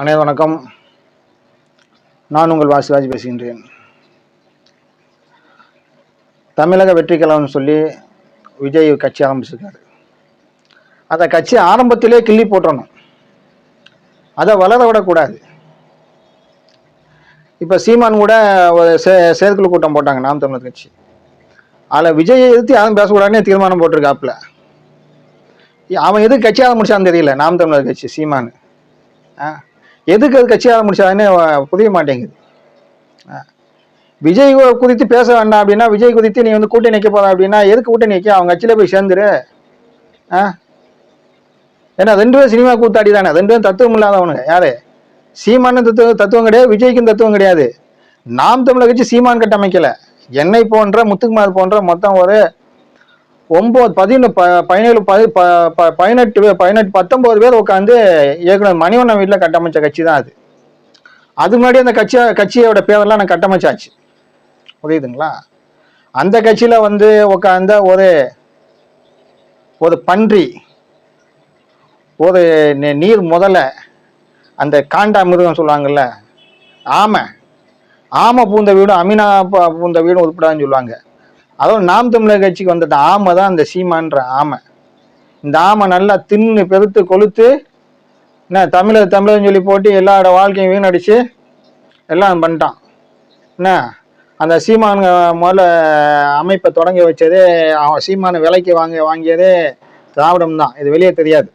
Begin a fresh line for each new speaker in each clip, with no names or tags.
அனைவ வணக்கம். நான் உங்கள் வாசிராஜ் பேசுகின்றேன். தமிழக வெற்றி சொல்லி விஜய் கட்சி ஆரம்பிச்சிருக்காரு. அந்த கட்சி ஆரம்பத்திலே கிள்ளி போட்டணும் அதை வளர விடக்கூடாது. இப்போ சீமான் கூட ஒரு சே செயற்குழு கூட்டம் போட்டாங்க நாம் தமிழர் கட்சி. அதில் விஜயை எதிர்த்து யாரும் பேசக்கூடாதுன்னு தீர்மானம் போட்டிருக்காப்புல. அவன் எதுக்கு கட்சி ஆரம்பிச்சான்னு தெரியல நாம் தமிழர் கட்சி சீமான். ஆ? எதுக்கு அது கட்சி ஆரம்பிச்சான்னு புரிய மாட்டேங்குது. விஜய் குறித்து பேச வேண்டாம் அப்படின்னா விஜய் குறித்து நீ வந்து கூட்டணி நிற்க போற அப்படின்னா எதுக்கு கூட்டணி நிற்க அவங்க கட்சியில் போய் சேர்ந்துரு. ஆ. ஏன்னா ரெண்டு பேரும் சினிமா கூத்தாடி தானே. ரெண்டு பேரும் தத்துவம் இல்லாதவனுங்க. யாரு? சீமான தத்துவம் தத்துவம் கிடையாது விஜய்க்கும் தத்துவம் கிடையாது. நாம் தமிழர் கட்சி சீமான் கட்டமைக்கல. என்னை போன்ற முத்துக்குமார் போன்ற மொத்தம் ஒரு ஒன்பது பதினொன்று ப பதினேழு பதி ப ப- பதினெட்டு பேர் பதினெட்டு பத்தொம்பது பேர் உட்காந்து இயக்குனர் மணிவண்ணன் வீட்டில் கட்டமைச்ச கட்சி தான் அது. அது முன்னாடி அந்த கட்சியை கட்சியோட பேரெல்லாம் நான் கட்டமைச்சாச்சு. புரியுதுங்களா? அந்த கட்சியில் வந்து உட்காந்த ஒரு ஒரு பன்றி ஒரு நீர் முதல்ல அந்த காண்டா மிருகம் சொல்லுவாங்கல்ல ஆமை ஆமை பூந்த வீடும் அமினா பூந்த வீடும் உட்படாதுன்னு சொல்லுவாங்க. அதுவும் நாம் தமிழர் கட்சிக்கு வந்தது ஆமை தான் அந்த சீமான்ற ஆமை. இந்த ஆமை நல்லா தின்னு பெருத்து கொளுத்து என்ன தமிழர் தமிழர்னு சொல்லி போட்டு எல்லாரோட வாழ்க்கையும் வீணடிச்சு எல்லாம் பண்ணிட்டான். என்ன? அந்த சீமான் முதல்ல அமைப்பை தொடங்கி வச்சதே அவன் சீமானை விலைக்கு வாங்க வாங்கியதே திராவிடம் தான். இது வெளியே தெரியாது.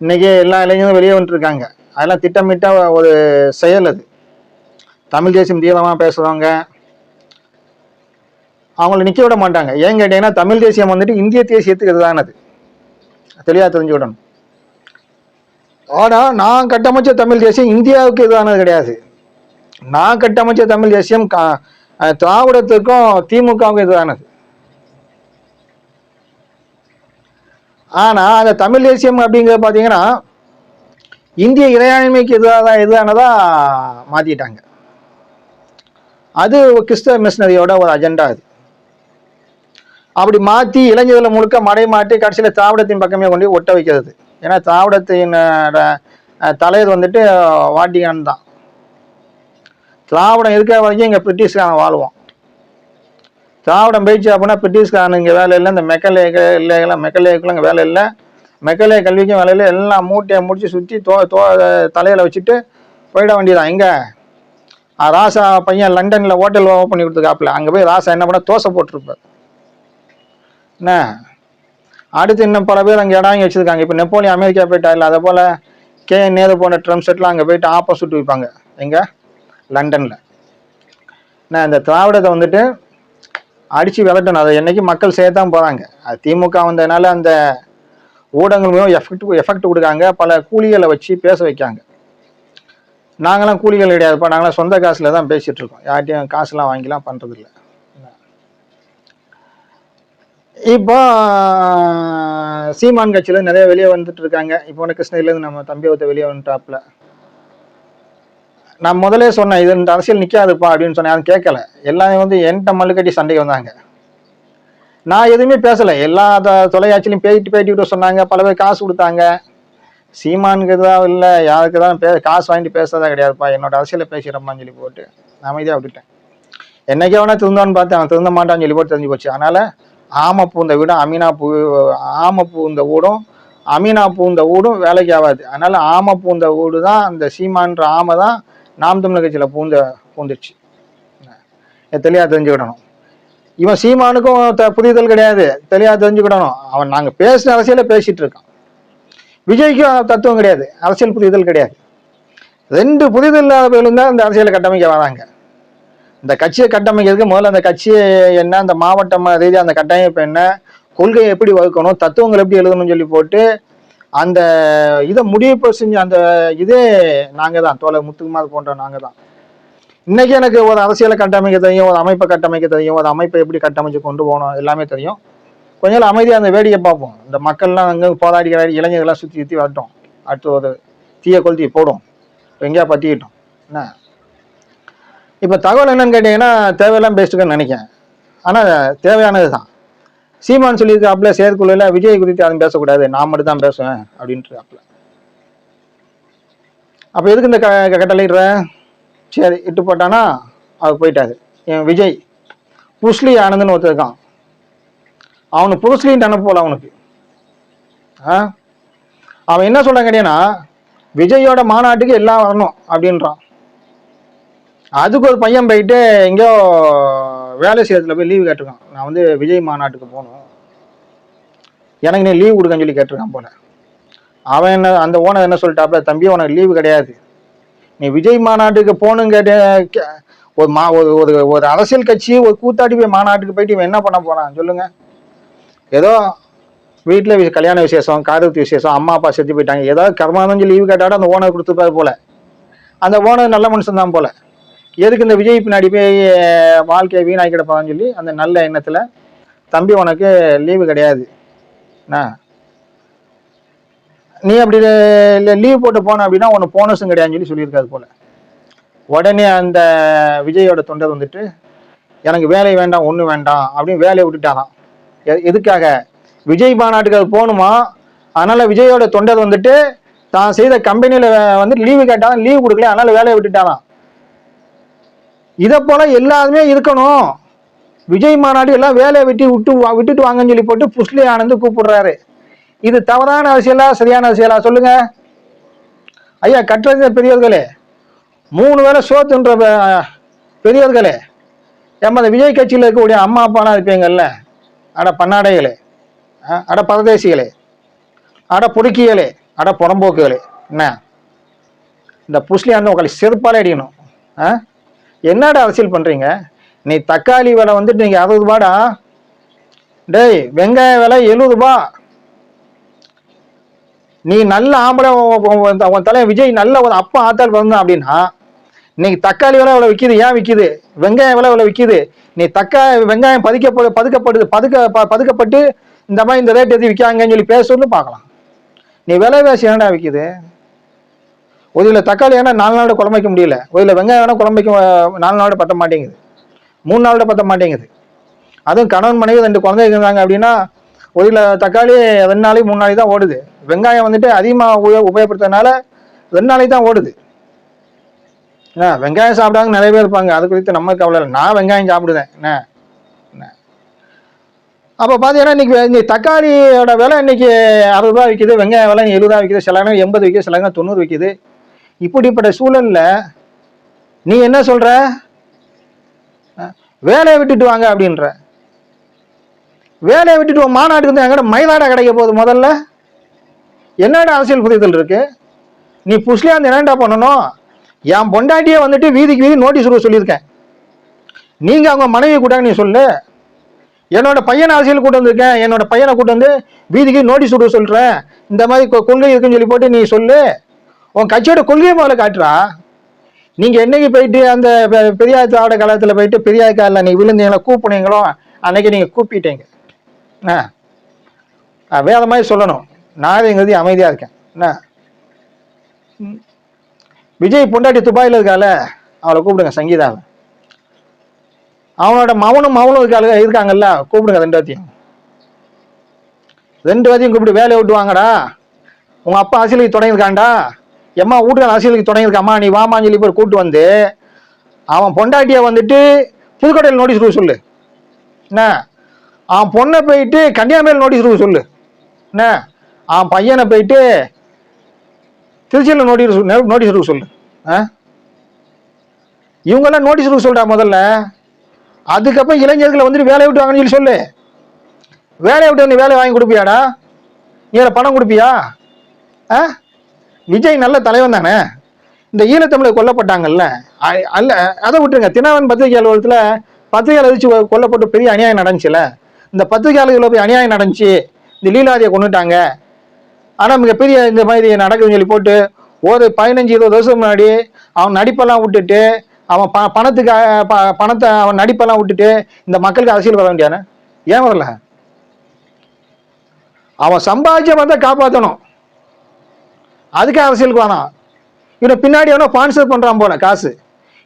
இன்னைக்கே எல்லா இளைஞரும் வெளியே வந்துட்டுருக்காங்க அதெல்லாம் திட்டமிட்ட ஒரு செயல் அது. தமிழ் தேசியம் தீவிரமாக பேசுறவங்க அவங்கள நிற்க விட மாட்டாங்க. ஏன் கேட்டீங்கன்னா தமிழ் தேசியம் வந்துட்டு இந்திய தேசியத்துக்கு இதுதானது தெளிவா தெரிஞ்சுக்கிடணும். ஆனால் நான் கட்டமைச்ச தமிழ் தேசியம் இந்தியாவுக்கு எதிரானது கிடையாது. நான் கட்டமைச்ச தமிழ் தேசியம் கா- திராவிடத்துக்கும் திமுகவுக்கும் எதிரானது ஆனால் அந்த தமிழ் தேசியம் அப்படிங்கிறது பார்த்தீங்கன்னா இந்திய இறையாண்மைக்கு எதிராக எதிரானதா மாற்றிட்டாங்க அது கிறிஸ்தவ மிஷினரியோட ஒரு அஜெண்டா அது. அப்படி மாத்தி இளைஞர்களை முழுக்க மடை மாட்டி கடைசியில திராவிடத்தின் பக்கமே கொண்டு ஒட்ட வைக்கிறது. ஏன்னா திராவிடத்தின் அஹ், தலைவர் வந்துட்டு வாட்டிகான் தான். திராவிடம் இருக்கிற வரைக்கும் இங்க பிரிட்டிஷ்காரன் வாழ்வோம் திராவிடம் போயிடுச்சு அப்படின்னா பிரிட்டிஷ்காரன் இங்க வேலை இல்லை இந்த மெக்கலே இல்லைங்களா மெக்கலேக்குள்ள இங்க வேலை இல்லை. மெக்கலே கல்விக்கும் வேலை இல்லை எல்லாம் மூட்டையை முடிச்சு சுற்றி தோ தோ தலையில வச்சுட்டு போயிட வேண்டியதான் எங்க? ராசா பையன் லண்டன்ல ஹோட்டல் ஓப்பன் பண்ணி கொடுத்துருக்காப்புல. அங்க போய் ராசா என்ன பண்ண தோசை போட்டிருப்பார். என்ன? அடுத்து இன்னும் பல பேர் அங்கே இடம் வச்சிருக்காங்க. இப்போ நெப்போலியன் அமெரிக்கா போயிட்டார்ல அதே போல் கே நேரு போன ட்ரம்ப் செட்லாம் அங்கே போயிட்டு ஆப்போ சுட்டு வைப்பாங்க. எங்கே? லண்டனில். என்ன இந்த திராவிடத்தை வந்துட்டு அடித்து விளட்டணும் அதை என்றைக்கு மக்கள் சேர்த்தான் போகிறாங்க அது திமுக வந்ததுனால அந்த ஊடகங்கள் மூலம் எஃபெக்ட் எஃபெக்ட் கொடுக்காங்க. பல கூலிகளை வச்சு பேச வைக்காங்க. நாங்களாம் கூலிகள் கிடையாதுப்பா. நாங்களாம் சொந்த காசில் தான் பேசிகிட்ருக்கோம் இருக்கோம் காசுலாம் வாங்கிலாம் பண்ணுறதில்ல இப்போ சீமான் கட்சியில நிறைய வெளியே வந்துட்டு இருக்காங்க. இப்போ ஒன்று கிருஷ்ணகிரிலேருந்து நம்ம தம்பி ஒருத்த வெளியே வந்துட்டாப்புல. நான் முதலே சொன்னேன் இது இந்த அரசியல் நிக்காதுப்பா அப்படின்னு சொன்னேன். யாரும் கேட்கல. எல்லாமே வந்து என்கிட்ட மல்லுக்கட்டி சண்டை சண்டைக்கு வந்தாங்க. நான் எதுவுமே பேசல. எல்லா தொலைக்காட்சியிலையும் பேட்டி பேட்டி சொன்னாங்க. பல பேர் காசு கொடுத்தாங்க. சீமானுக்கு தான் இல்லை யாருக்கு தான் பே காசு வாங்கிட்டு பேசுறதா கிடையாதுப்பா. என்னோட அரசியலை பேசிடுறப்பான்னு சொல்லி போட்டு நான் அமைதியாக விட்டுட்டேன். என்னைக்கே வேணா திருந்தான்னு பார்த்தேன். அவன் திருந்த மாட்டான்னு சொல்லி போட்டு தெரிஞ்சு போச்சு. அதனால ஆமை பூந்த வீடும் அமீனா பூ ஆமை பூந்த வீடும் அமீனா பூந்த வீடும் வேலைக்கு ஆகாது. அதனால் ஆமை பூந்த வீடு தான் அந்த சீமான்ற ஆமை தான் நாம் தமிழ் கட்சியில் பூந்த பூந்துச்சு. தெளிவாக தெரிஞ்சுக்கிடணும். இவன் சீமானுக்கும் த- புரிதல் கிடையாது. தெளிவாக தெரிஞ்சுக்கிடணும். அவன் நாங்கள் பேசின அரசியலை பேசிகிட்டு இருக்கான். விஜய்க்கும் தத்துவம் கிடையாது. அரசியல் புரிதல் கிடையாது. ரெண்டு புரிதல் இல்லாதவர்களும் தான் இந்த அரசியலை கட்டமைக்க வராங்க. இந்த கட்சியை கட்டமைக்கிறதுக்கு முதல்ல அந்த கட்சியை என்ன அந்த மாவட்டம் ரீதியாக அந்த கட்டமைப்பு என்ன கொள்கையை எப்படி வகுக்கணும் தத்துவங்கள் எப்படி எழுதணும்னு சொல்லி போட்டு அந்த இதை முடிவு செஞ்ச அந்த இதே நாங்கள் தான் தோலை முத்துக்குமார் போன்ற நாங்கள் தான். இன்னைக்கு எனக்கு ஒரு அரசியலை கட்டமைக்க தெரியும் ஒரு அமைப்பை கட்டமைக்க தெரியும் ஒரு அமைப்பை எப்படி கட்டமைச்சு கொண்டு போகணும் எல்லாமே தெரியும். கொஞ்ச நாள் அமைதியாக அந்த வேடிக்கை பார்ப்போம். இந்த மக்கள்லாம் அங்கே போராடிக்கிற இளைஞர்கள்லாம் சுற்றி சுற்றி வரட்டும். அடுத்து ஒரு தீய கொளுத்தி போடும். எங்கேயா பற்றிக்கிட்டோம் என்ன? இப்போ தகவல் என்னன்னு கேட்டிங்கன்னா தேவையெல்லாம் பேசிட்டுக்கன்னு நினைக்கிறேன். ஆனால் தேவையானது தான். சீமான் சொல்லியிருக்காப்புல செயற்குழுல விஜய் குறித்து யாரும் பேசக்கூடாது. நான் மட்டும் தான் பேசுவேன் அப்படின்ட்டு அப்போ எதுக்கு இந்த க க- கட்டளையிடுற? சரி இட்டு போட்டானா அவர் போயிட்டாரு. என் விஜய். புருஷ்லி ஆனந்த்னு ஒருத்தர் இருக்கான். அவனுக்கு புருஸ்லின்னு நினப்பு அவனுக்கு. ஆ? அவன் என்ன சொல்கிறான் கேட்டீங்கன்னா விஜயோட மாநாட்டுக்கு எல்லாம் வரணும் அப்படின்றான். அதுக்கு ஒரு பையன் போயிட்டு எங்கேயோ வேலை செய்யறதுல போய் லீவு கேட்டிருக்கான். நான் வந்து விஜய் மாநாட்டுக்கு போகணும். எனக்கு நீ லீவ் கொடுக்கன்னு சொல்லி கேட்டிருக்கான் போல. அவன் என்ன அந்த ஓனர் என்ன சொல்லிட்டாப்ல தம்பி உனக்கு லீவு கிடையாது. நீ விஜய் மாநாட்டுக்கு போகணும் கேட்டு கே- ஒரு மா ஒரு ஒரு ஒரு அரசியல் கட்சி ஒரு கூத்தாடி போய் மாநாட்டுக்கு போயிட்டு இவன் என்ன பண்ண போறான்? சொல்லுங்க. ஏதோ வீட்டில் கல்யாண விசேஷம் காதத்து விசேஷம் அம்மா அப்பா செத்து போயிட்டாங்க. ஏதாவது கர்மானஞ்சு லீவு கேட்டாலும் அந்த ஓனர் கொடுத்துப்பாரு போல. அந்த ஓனர் நல்ல மனுஷன் தான் போல. எதுக்கு இந்த விஜய் பின்னாடி போய் வாழ்க்கையை வீணாக்கி கிடப்பான்னு சொல்லி அந்த நல்ல எண்ணத்தில் தம்பி உனக்கு லீவு கிடையாது. நீ அப்படி இல்லை லீவ் போட்டு போன அப்படின்னா உனக்கு போனஸும் கிடையாதுன்னு சொல்லி சொல்லியிருக்காரு போல. உடனே அந்த விஜயோட தொண்டர் வந்துட்டு எனக்கு வேலை வேண்டாம் ஒன்றும் வேண்டாம் அப்படின்னு வேலையை விட்டுட்டாராம். எ- எதுக்காக? விஜய் மாநாட்டுக்கு அது போகணுமா? அதனால விஜயோட தொண்டர் வந்துட்டு தான் செய்த கம்பெனியில் வந்து லீவு கேட்டாலும் லீவு கொடுக்கல அதனால வேலையை விட்டுட்டாராம். இதை போல எல்லாருமே இருக்கணும். விஜய் மாநாடு எல்லாம் வேலையை விட்டு விட்டு வா- விட்டுட்டு வாங்கன்னு சொல்லி போட்டு புஷ்லி ஆனந்த் கூப்பிடுறாரு. இது தவறான அரசியலா சரியான அரசியலா சொல்லுங்க. ஐயா கற்றறிஞர் பெரியவர்களே. மூணு வேலை சோத்துன்ற பெரியவர்களே. ஏமா அந்த விஜய் கட்சியில் இருக்கக்கூடிய அம்மா அப்பானா இருப்பீங்கல்ல. அட பன்னாடைகளே அட பரதேசிகளே. அட புடுக்கியலே அட புறம்போக்குகளே. என்ன? இந்த புஸ்லி அந்த உங்களை செருப்பாலே அடிக்கணும். ஆ என்னடா அரசியல் பண்றீங்க? நீ தக்காளி விலை வந்துட்டு நீங்க அறுபது ரூபாடா? டேய் வெங்காய விலை எழுபது ரூபா. நீ நல்ல ஆம்பளை உன் தலைவன் விஜய் நல்ல ஒரு அப்பா ஆத்தால் பிறந்தான் அப்படின்னா இன்னைக்கு தக்காளி விலை இவ்வளோ விற்கிது ஏன் விற்கிது வெங்காயம் விலை இவ்வளோ விற்கிது நீ தக்கா வெங்காயம் பதுக்கப்படு பதுக்கப்படுது பதுக்க ப- பதுக்கப்பட்டு இந்த மாதிரி இந்த ரேட் எது விற்காங்கன்னு சொல்லி பேசணும்னு பார்க்கலாம். நீ விலைவாசி என்னடா விற்கிது ஒரு கிலோ தக்காளி ஏன்னா நாலு நாளோட குழம்பைக்க முடியல. ஒரு கிலோ வெங்காயம் வேணால் குழம்பைக்க நாலு நாளோட பத்த மாட்டேங்குது. மூணு நாளோட பத்த மாட்டேங்குது. அதுவும் கணவன் மனைவி ரெண்டு குழந்தைங்க இருந்தாங்க அப்படின்னா ஒரு கிலோ தக்காளி ரெண்டு நாளைக்கு மூணு நாளைக்கு தான் ஓடுது. வெங்காயம் வந்துட்டு அதிகமாக உபயோ உபயோகப்படுத்துறதுனால ரெண்டு நாளைக்கு தான் ஓடுது. என்ன? வெங்காயம் சாப்பிடாங்க நிறைய பேர் இருப்பாங்க. அது குறித்து நம்ம கவலை இல்லை. நான் வெங்காயம் சாப்பிடுவேன். என்ன? அப்போ பார்த்தீங்கன்னா இன்னைக்கு இன்னைக்கு தக்காளியோட விலை இன்னைக்கு அறுபது ரூபா விற்கிது வெங்காய விலை எழுபது ரூபா விற்கிது சில நேரம் எண்பது விற்கிது சில நேரம் தொண்ணூறு விற்கிது இப்படிப்பட்ட சூழல்ல நீ என்ன சொல்ற? வேலையை விட்டுட்டு வாங்க அப்படின்ற. வேலையை விட்டுட்டு மாநாட்டுக்கு வந்து எங்கட மயிலாடா கிடைக்க போகுது முதல்ல. என்னடா அரசியல் புரிதல் இருக்கு? நீ புஷ்லியா புஷ்லியாந்து என்னடா பண்ணணும்? என் பொண்டாட்டியே வந்துட்டு வீதிக்கு வீதி நோட்டீஸ் கொடுக்க சொல்லியிருக்கேன். நீங்க அவங்க மனைவி கூட நீ சொல்லு. என்னோட பையனை அரசியல் கூட்டு வந்திருக்கேன். என்னோட பையனை கூட்டு வந்து வீதிக்கு நோட்டீஸ் கொடுக்க சொல்றேன். இந்த மாதிரி கொள்கை இருக்குன்னு சொல்லி போட்டு நீ சொல்லு. உன் கட்சியோட கொள்கையை முதல்ல காட்டுறா நீங்க என்னைக்கு போயிட்டு அந்த பெ- பெரியார் திராவிட காலத்துல போயிட்டு பெரியார் காலில் நீ விழுந்தீங்களோ கூப்பினீங்களோ அன்னைக்கு நீங்க கூப்பிட்டீங்க. என்ன? ஆ, வேற மாதிரி சொல்லணும். நாதைங்கிறது அமைதியா இருக்கேன். என்ன? ம். விஜய் பொண்டாட்டி துபாயில் இருக்கால அவளை கூப்பிடுங்க சங்கீதாவை. அவனோட மவனும் மவனும் இருக்காளு இருக்காங்கல்ல கூப்பிடுங்க ரெண்டு வாத்தியும். ரெண்டு வாத்தியும் கூப்பிட்டு வேலையை விட்டு வாங்கடா. உங்க அப்பா அசிலுக்கு தொடங்கியிருக்கான்டா எம்மா வீட்டுக்கார அரசியலுக்கு தொடங்கியிருக்காம்மா நீ வாமான்னு சொல்லி போய் கூட்டு வந்து அவன் பொண்டாட்டியை வந்துட்டு புதுக்கோட்டையில் நோட்டீஸ் கொடுக்க சொல்லு. என்ன? அவன் பொண்ணை போயிட்டு கன்னியாகுமரியில் நோட்டீஸ் கொடுக்க சொல்லு. என்ன? அவன் பையனை போயிட்டு திருச்சியில் நோட்டீஸ் நோட்டீஸ் கொடுக்க சொல்லு. ஆ? இவங்கெல்லாம் நோட்டீஸ் கொடுக்க சொல்கிறா முதல்ல. அதுக்கப்புறம் இளைஞர்களை வந்துட்டு வேலையை விட்டு வாங்கன்னு சொல்லி சொல்லு. வேலையை விட்டு வந்து வேலையை வாங்கி கொடுப்பியாடா? நீ பணம் கொடுப்பியா? ஆ? விஜய் நல்ல தலைவன் தானே? இந்த ஈழத்தமிழர் கொல்லப்பட்டாங்கல்ல? அ- அல்ல அதை விட்டுருங்க. தினவன் பத்திரிகை அலுவலகத்தில் பத்திரிகையாளர் வச்சு கொல்லப்பட்டு பெரிய அநியாயம் நடந்துச்சுல? இந்த பத்திரிகையாளர்களை போய் அநியாயம் நடந்துச்சு. இந்த லீலாதியை கொண்டுட்டாங்க ஆனால் மிகப்பெரிய இந்த மாதிரி நடக்குதுன்னு சொல்லி போட்டு ஒரு பதினஞ்சு இருபது வருஷம் முன்னாடி அவன் நடிப்பெல்லாம் விட்டுட்டு அவன் ப பணத்துக்காக ப பணத்தை அவன் நடிப்பெல்லாம் விட்டுட்டு இந்த மக்களுக்கு அரசியல் வர வேண்டியானே ஏன் வரல? அவன் சம்பாதிச்ச பார்த்தா காப்பாற்றணும் அதுக்கு அரசியலுக்கு வேணாம் இவனை பின்னாடி எவனோ ஸ்பான்சர் பண்ணுறான் போல காசு.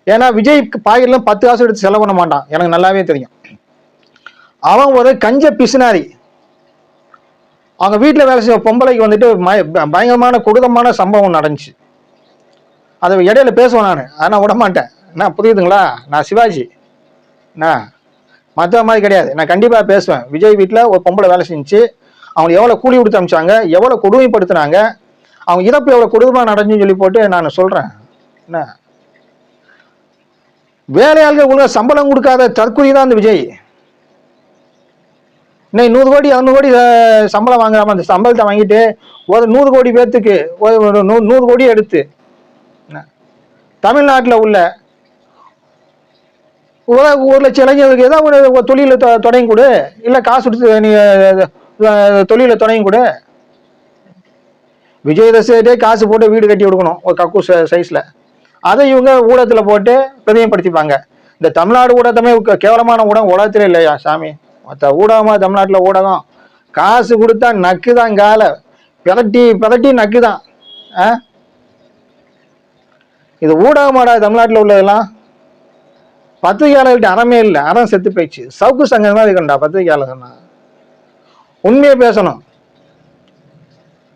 ஏன்னா விஜய் பாக்கெட்ல பத்து காசு எடுத்து செலவு பண்ண மாட்டான். எனக்கு நல்லாவே தெரியும். அவன் ஒரு கஞ்ச பிசுனாரி. அவங்க வீட்டில் வேலை செய்ய பொம்பளைக்கு வந்துட்டு மய- பயங்கரமான குடுதமான சம்பவம் நடந்துச்சு. அதை இடையில பேசுவேன் நான். ஆனால் விட மாட்டேன். என்ன புரியுதுங்களா? நான் சிவாஜி. என்ன? மற்ற மாதிரி கிடையாது. நான் கண்டிப்பாக பேசுவேன். விஜய் வீட்டில் ஒரு பொம்பளை வேலை செஞ்சு அவங்க எவ்வளோ கூலி கொடுத்து அமிச்சாங்க எவ்வளோ கொடுமைப்படுத்துனாங்க? அவங்க இறப்பு எவ்வளோ கொடுமையாக நடந்துன்னு சொல்லி போட்டு நான் சொல்கிறேன் என்ன? வேலையாள்கள் ஒழுங்கா சம்பளம் கொடுக்காத தற்கொலை தான் அந்த விஜய். இன்னைக்கு நூறு கோடி இரநூறு கோடி சம்பளம் வாங்குறாம அந்த சம்பளத்தை வாங்கிட்டு ஒரு நூறு கோடி பேர்த்துக்கு ஒரு நூ- நூறு கோடி எடுத்து தமிழ்நாட்டில் உள்ள ஒரு ஒரு லட்சம் இளைஞர்களுக்கு ஏதாவது ஒரு தொழிலில் தொழிலை தொடங்கி கொடு. இல்லை காசு கொடுத்து நீ தொழிலில் தொழிலை தொடங்கி கொடு. விஜயதசையே காசு போட்டு வீடு கட்டி கொடுக்கணும் ஒரு கக்கு சைஸில் அதை இவங்க ஊடகத்தில் போட்டு பிரதியப்படுத்திப்பாங்க இந்த தமிழ்நாடு ஊடகத்தமே கேவலமான ஊடகம் உலகத்திலே இல்லையா சாமி? மற்ற ஊடகமா தமிழ்நாட்டில் ஊடகம். காசு கொடுத்தா நக்கு தான் கால. பிரட்டி பிரட்டி நக்கு தான். ஆ? இது ஊடகமாடா தமிழ்நாட்டில் உள்ளதெல்லாம். பத்திரிகையாளர்கிட்ட அறமே இல்லை. அறம் செத்து போயிடுச்சு. சவுக்கு சங்கம் தான் இருக்கண்டா பத்திரிகையாளர்னா. உண்மையை பேசணும்.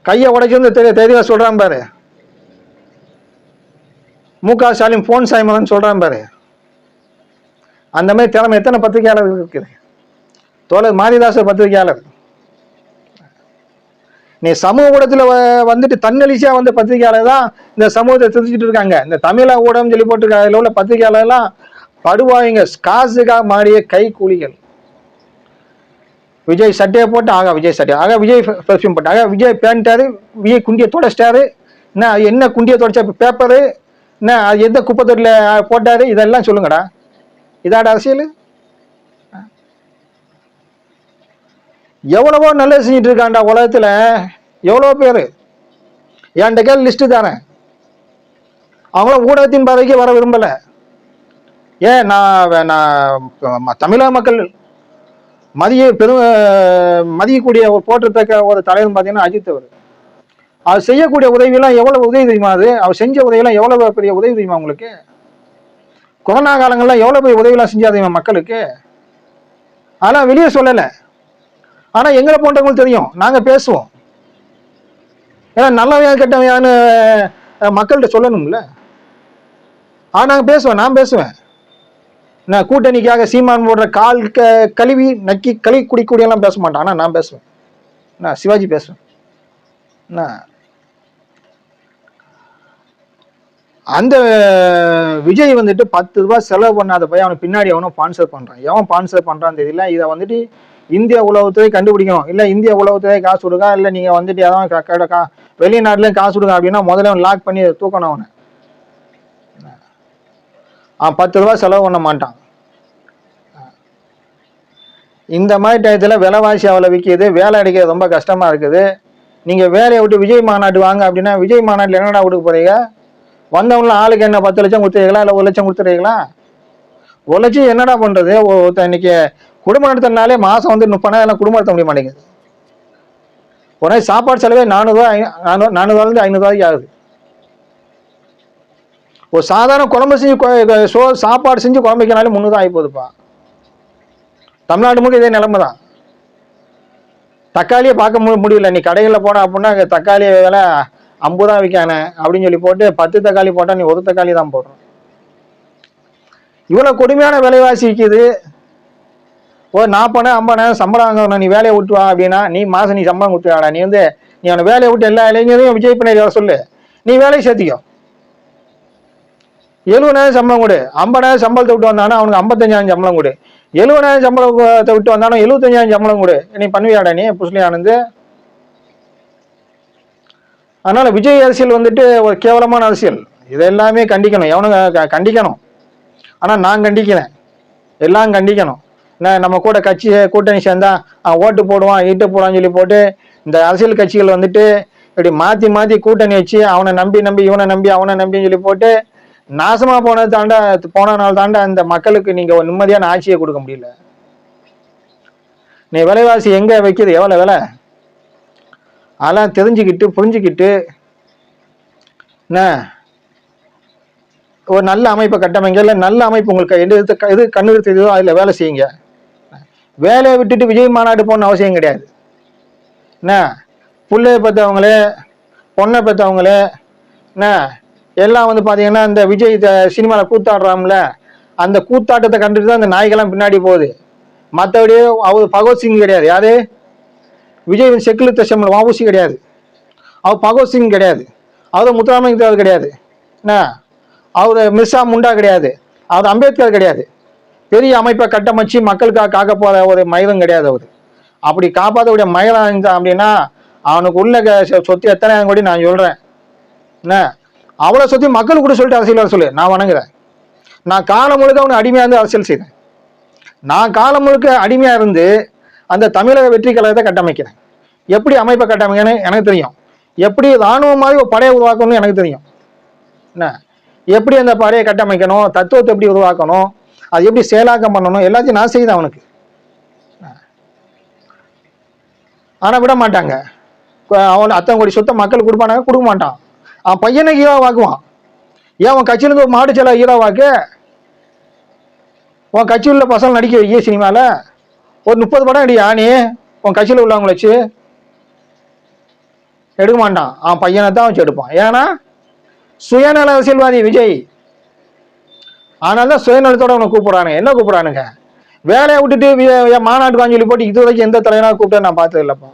கையை உடைச்சிருந்து தெரிய தெளிவாக சொல்கிறான் பாரு. மு க ஸ்டாலின் போன் சாய்மதன் சொல்கிறான் பாரு. அந்த மாதிரி திறமை எத்தனை பத்திரிகையாளர் இருக்குது? தோழர் மாரிதாசர் பத்திரிகையாளர். நீ சமூக ஊடகத்தில் வந்துட்டு தன்னெழுச்சியாக வந்த பத்திரிகையாளர் தான் இந்த சமூகத்தை திருச்சிட்டு இருக்காங்க. இந்த தமிழக ஊடகம் சொல்லி போட்டிருக்காங்க. அதில் உள்ள பத்திரிகையாளர்லாம் படுவாயிங்க. காசுக்காக மாறிய கை கூலிகள் விஜய் சட்டையை போட்டு ஆகா விஜய் சட்டையை. ஆகா விஜய் பெர்ஃப்யூம் போட்டு. ஆகா விஜய் பேண்டாரு விஜய் குண்டியை தொடச்சிட்டாரு. என்ன என்ன குண்டியை தொடச்ச பேப்பரு என்ன அது எந்த குப்பை தொட்டியில் போட்டாரு இதெல்லாம் சொல்லுங்கடா. இதாட அரசியல்? எவ்வளவோ நல்லது செஞ்சுட்டு இருக்கான்டா உலகத்தில். எவ்வளோ பேர். என்கிட்ட கேள் லிஸ்ட்டு தானே. அவங்களும் ஊடகத்தின் பார்வைக்கு வர விரும்பலை. ஏன் நான் நான் தமிழக மக்கள் மதிய பெரும் மதியக்கூடிய ஒரு போற்றத்தக்க ஒரு தலைவர் பார்த்தீங்கன்னா அஜித் அவர். அவர் செய்யக்கூடிய உதவியெல்லாம் எவ்வளவு உதவி தெரியுமா அது? அவர் செஞ்ச உதவியெல்லாம் எவ்வளவு பெரிய உதவி தெரியுமா உங்களுக்கு? கொரோனா காலங்களில் எவ்வளோ பெரிய உதவியெல்லாம் செஞ்சா தெரியுமா மக்களுக்கு? ஆனால் வெளியே சொல்லலை. ஆனால் எங்களை போன்றவங்களுக்கு தெரியும். நாங்கள் பேசுவோம். ஏன்னா நல்லவையா கெட்டவையான்னு மக்கள்கிட்ட சொல்லணும்ல. ஆ நாங்கள் பேசுவேன் நான் பேசுவேன். நான் கூட்டணிக்காக சீமான் போடுற கால் க கழுவி நக்கி கழுவி குடிக்கூடியெல்லாம் பேச மாட்டான். ஆனால் நான் பேசுவேன். நான் சிவாஜி பேசுவேன் நான் அந்த விஜய் வந்துட்டு பத்து ரூபா செலவு பண்ணாத போய் அவனுக்கு பின்னாடி அவனும் ஸ்பான்சர் பண்ணுறான் எவன் ஸ்பான்சர் பண்ணுறான்னு தெரியல. இதை வந்துட்டு இந்திய உளவுத்துறை கண்டுபிடிக்கணும். இல்லை இந்திய உளவுத்துறை காசு கொடுக்கா இல்லை நீங்கள் வந்துட்டு எதாவது க- க- காசு கொடுங்க அப்படின்னா முதல்ல லாக் பண்ணி தூக்கணும் அவனை. பத்து ரூபா செலவு பண்ண மாட்டான். இந்த மாதிரி டயத்தில் விலைவாசி அவ்வளோ விற்கிது வேலை அடிக்கிறது ரொம்ப கஷ்டமாக இருக்குது. நீங்கள் வேலையை விட்டு விஜய் மாநாட்டு வாங்க அப்படின்னா விஜய் மாநாட்டில் என்னடா கொடுக்க போறீங்க? வந்தவங்களும் ஆளுக்கு என்ன பத்து லட்சம் கொடுத்துருக்கீங்களா இல்லை ஒரு லட்சம் கொடுத்துருக்கீங்களா ஒரு லட்சம் என்னடா பண்ணுறது ஒருத்தன் இன்னைக்கு குடும்பம் நடத்தினாலே மாதம் வந்து முப்பதாயிரம் குடும்பம் நடத்த முடிய மாட்டேங்குது. உடனே சாப்பாடு செலவே நானூறுவா நானூறு நானூறுவாலேருந்து ஐநூறுரூவாய்க்கு ஆகுது. ஒரு சாதாரண குழம்பு செஞ்சு சோ சாப்பாடு செஞ்சு குழம்பு வைக்கனாலே முந்நூறு ஆகி போகுதுப்பா தமிழ்நாடு முழுக்க இதே நிலைமை தான் தக்காளியை பார்க்க முடியல. நீ கடைகளில் போன அப்படின்னா தக்காளி விலை ஐம்பது தான் விற்கானே அப்படின்னு சொல்லி போட்டு பத்து தக்காளி போட்டால் நீ ஒரு தக்காளி தான் போடுறோம் இவ்வளோ கொடுமையான விலைவாசி விற்கிது ஒரு நாற்பதாயிரம் ஐம்பதாயிரம் சம்பளம் வாங்கணும் நீ வேலையை விட்டு வா அப்படின்னா நீ மாதம் நீ சம்பளம் கொடுத்துவாடா நீ வந்து நீ அவனை வேலையை விட்டு எல்லா இளைஞரையும் விஜய் பண்ணி சொல்லு. நீ வேலையை சேர்த்திக்கோ. எழுபதாயிரம் சம்பளம் கொடு. ஐம்பதாயிரம் சம்பளத்தை விட்டு வந்தானா அவனுக்கு ஐம்பத்தஞ்சாயிரம் சம்பளம் கொடு. எழுபதாயிரம் சம்பளத்தை விட்டு வந்தாலும் எழுபத்தஞ்சாயிரம் சம்பளம் கொடு. நீ பண்ணுவியாடா நீ? புஸ்லி ஆனந்து. அதனால விஜய் அரசியல் வந்துட்டு ஒரு கேவலமான அரசியல். இதை எல்லாமே கண்டிக்கணும். எவனும் க- கண்டிக்கணும். ஆனால் நான் கண்டிக்கிறேன் எல்லாம் கண்டிக்கணும். என்ன நம்ம கூட கட்சி கூட்டணி சேர்ந்தா ஓட்டு போடுவான் ஈட்டு போடுவான்னு சொல்லி போட்டு இந்த அரசியல் கட்சிகள் வந்துட்டு இப்படி மாற்றி மாற்றி கூட்டணி வச்சு அவனை நம்பி நம்பி இவனை நம்பி அவனை நம்பின்னு சொல்லி போட்டு நாசமா போனது தாண்டா போனனால தாண்டா இந்த மக்களுக்கு நீங்க ஒரு நிம்மதியான ஆட்சியை கொடுக்க முடியல. நீ விலைவாசி எங்க வைக்கிறது எவ்வளவு விலை? அதெல்லாம் தெரிஞ்சுக்கிட்டு புரிஞ்சுக்கிட்டு என்ன? ஒரு நல்ல அமைப்பை கட்டமைங்க. இல்லை நல்ல அமைப்பு உங்களுக்கு எது எது எது கண்ணு தெரியுதோ அதில் வேலை செய்யுங்க. வேலையை விட்டுட்டு விஜய் மாநாடு போகணும்னு அவசியம் கிடையாது. என்ன? பிள்ளைய பெற்றவங்களே பொண்ணை பெற்றவங்களே என்ன? எல்லாம் வந்து பார்த்தீங்கன்னா இந்த விஜய் சினிமாவில் கூத்தாடுறாம்ல அந்த கூத்தாட்டத்தை கண்டுட்டு தான் அந்த நாய்கள்லாம் பின்னாடி போகுது. மற்றபடி அவர் பகவத்சிங் கிடையாது. யாரு? விஜய் வந்து செக்குலர் வாபூசி கிடையாது. அவர் பகவத்சிங் கிடையாது. அவர் முத்துராமலிங்க தேவர் கிடையாது. என்ன? அவர் மிர்சா முண்டா கிடையாது. அவர் அம்பேத்கர் கிடையாது. பெரிய அமைப்பை கட்டமைச்சு மக்களுக்காக காக்க போகிற ஒரு மயிலும் கிடையாது அவர். அப்படி காப்பாற்றக்கூடிய மயிலாக இருந்தான் அப்படின்னா அவனுக்கு உள்ள சொத்து எத்தனை கூட நான் சொல்கிறேன் என்ன? அவ்வளோ சுற்றி மக்கள் கூட சொல்லிட்டு அரசியல் வர சொல்லு. நான் வணங்குறேன். நான் காலம் முழுக்க அவனை அடிமையாக இருந்து அரசியல் செய்தேன் நான் காலம் முழுக்க அடிமையாக இருந்து அந்த தமிழக வெற்றி கழகத்தை கட்டமைக்கிறேன். எப்படி அமைப்பை கட்டமைக்கணும் எனக்கு தெரியும். எப்படி இராணுவ மாதிரி ஒரு படையை உருவாக்கணும்னு எனக்கு தெரியும். என்ன? எப்படி அந்த படையை கட்டமைக்கணும்? தத்துவத்தை எப்படி உருவாக்கணும்? அது எப்படி செயலாக்கம் பண்ணணும்? எல்லாத்தையும் நான் செய்தேன் அவனுக்கு. ஆனால் விட மாட்டாங்க. அவன் அத்தனை கோடி சொத்தை மக்கள் கொடுப்பானாங்க கொடுக்க மாட்டான். அவன் பையனை ஹீரோ வாக்குவான் ஏன் உன் கட்சியிலேருந்து ஒரு மாடு செலவு ஹீரோ வாக்கு உன் கட்சியில் உள்ள பசங்க நடிக்க வைக்க சினிமாவில் ஒரு முப்பது படம் அடி ஆணி உன் கட்சியில் உள்ளவங்களை வச்சு? எடுக்க மாட்டான். அவன் பையனை தான் வச்சு எடுப்பான். ஏன்னா சுயநல அரசியல்வாதி விஜய். ஆனால் தான் சுயநலத்தோட அவனை கூப்பிட்றானுங்க. என்ன கூப்பிட்றானுங்க? வேலையை விட்டுட்டு மாநாட்டுக்கு என் மாநாட்டு போட்டு இது வரைக்கும் எந்த தலைவனாக கூப்பிட்டு நான் பார்த்தது இல்லைப்பா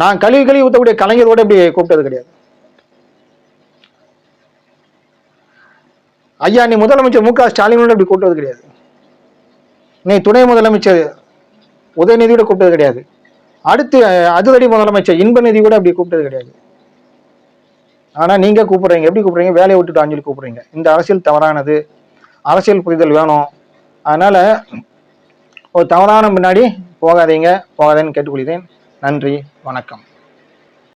நான் கழுவி கழுவி ஊற்றக்கூடிய கலைஞரோட இப்படி கூப்பிட்டது கிடையாது. ஐயா நீ முதலமைச்சர் மு க ஸ்டாலின் இப்படி கூப்பிட்டது கிடையாது. நீ துணை முதலமைச்சர் உதயநிதி கூட கூப்பிட்டது கிடையாது. அடுத்து அதுதடி முதலமைச்சர் இன்பநிதி கூட அப்படி கூப்பிட்டது கிடையாது. ஆனால் நீங்கள் கூப்பிடுறீங்க. எப்படி கூப்பிட்றீங்க? வேலையை விட்டுட்டு அஞ்சலி கூப்பிட்றீங்க. இந்த அரசியல் தவறானது. அரசியல் புரிதல் வேணும். அதனால் ஒரு தவறான முன்னாடி போகாதீங்க. போகாதேன்னு கேட்டுக்கொள்கிறேன். நன்றி வணக்கம்.